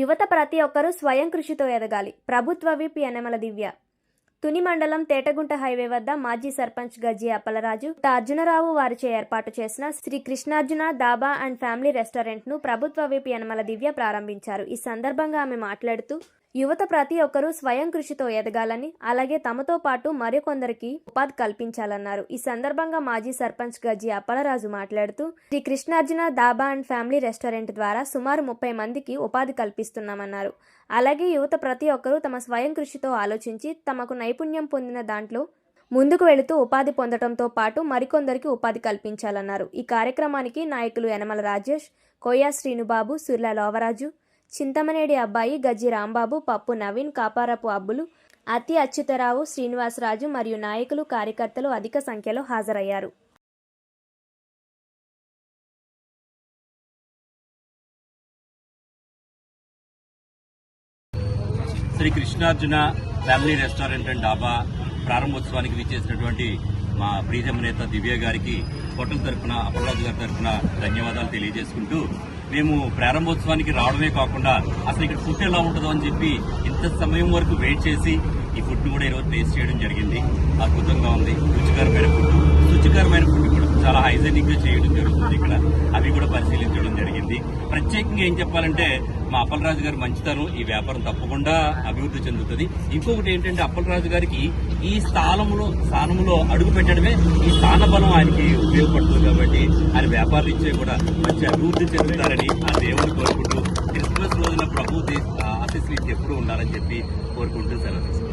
యువత ప్రతి ఒక్కరూ స్వయం కృషితో ఎదగాలి. ప్రభుత్వ విప్ యనమల దివ్య. తుని మండలం తేటగుంట హైవే వద్ద మాజీ సర్పంచ్ గజ్జి అప్పలరాజు అర్జునరావు వారిచే ఏర్పాటు చేసిన శ్రీ కృష్ణార్జున దాబా అండ్ ఫ్యామిలీ రెస్టారెంట్ను ప్రభుత్వ విప్ యనమల దివ్య ప్రారంభించారు. ఈ సందర్భంగా ఆమె మాట్లాడుతూ యువత ప్రతి ఒక్కరూ స్వయం కృషితో ఎదగాలని అలాగే తమతో పాటు మరికొందరికి ఉపాధి కల్పించాలన్నారు. ఈ సందర్భంగా మాజీ సర్పంచ్ గజ్జి అప్పలరాజు మాట్లాడుతూ Shri Krishnarjuna dhaba and family restaurant ద్వారా సుమారు ముప్పై మందికి ఉపాధి కల్పిస్తున్నామన్నారు. అలాగే యువత ప్రతి ఒక్కరూ తమ స్వయం కృషితో ఆలోచించి తమకు నైపుణ్యం పొందిన దాంట్లో ముందుకు వెళుతూ ఉపాధి పొందడంతో పాటు మరికొందరికి ఉపాధి కల్పించాలన్నారు. ఈ కార్యక్రమానికి నాయకులు యనమల రాజేష్ కోయా శ్రీనుబాబు సుర్ల లోవరాజు చింతమనేడి అబ్బాయి గజ్జి రాంబాబు పప్పు నవీన్ కాపారపు అబ్బులు అతి అచ్యుతరావు శ్రీనివాసరాజు మరియు నాయకులు కార్యకర్తలు అధిక సంఖ్యలో హాజరయ్యారు. Shri Krishnarjuna family restaurant and dhaba ప్రారంభోత్సవానికి విచ్చేసినటువంటి మా ప్రీతం నేత దివ్య గారికి హోటల్ తరఫున అప్పలరాజు గారి తరఫున ధన్యవాదాలు తెలియజేసుకుంటూ మేము ప్రారంభోత్సవానికి రావడమే కాకుండా అసలు ఇక్కడ ఫుడ్ ఎలా ఉంటుందో అని చెప్పి ఇంత సమయం వరకు వెయిట్ చేసి ఈ ఫుడ్ కూడా ఈరోజు టేస్ట్ చేయడం జరిగింది. అద్భుతంగా ఉంది. రుచికరమైన ఫుడ్. రుచికరమైన ఫుడ్ కూడా. చాలా హైజెనిక్గా చేయడం జరుగుతుంది ఇక్కడ. అవి కూడా పరిశీలించడం జరిగింది. ప్రత్యేకంగా ఏం చెప్పాలంటే మా అప్పలరాజు గారి మంచితనం ఈ వ్యాపారం తప్పకుండా అభివృద్ధి చెందుతుంది. ఇంకొకటి ఏంటంటే అప్పలరాజు గారికి ఈ స్థానంలో స్థానంలో అడుగు పెట్టడమే ఈ స్థాన బలం ఆయనకి ఉపయోగపడుతుంది కాబట్టి ఆయన వ్యాపార రీత్యా కూడా మంచి అభివృద్ధి చెందుతారని ఆ దేవుడు కోరుకుంటూ క్రిస్మస్ రోజున ప్రభు ఆశీస్సులు ఎప్పుడు ఉండాలని చెప్పి కోరుకుంటూ సెలవు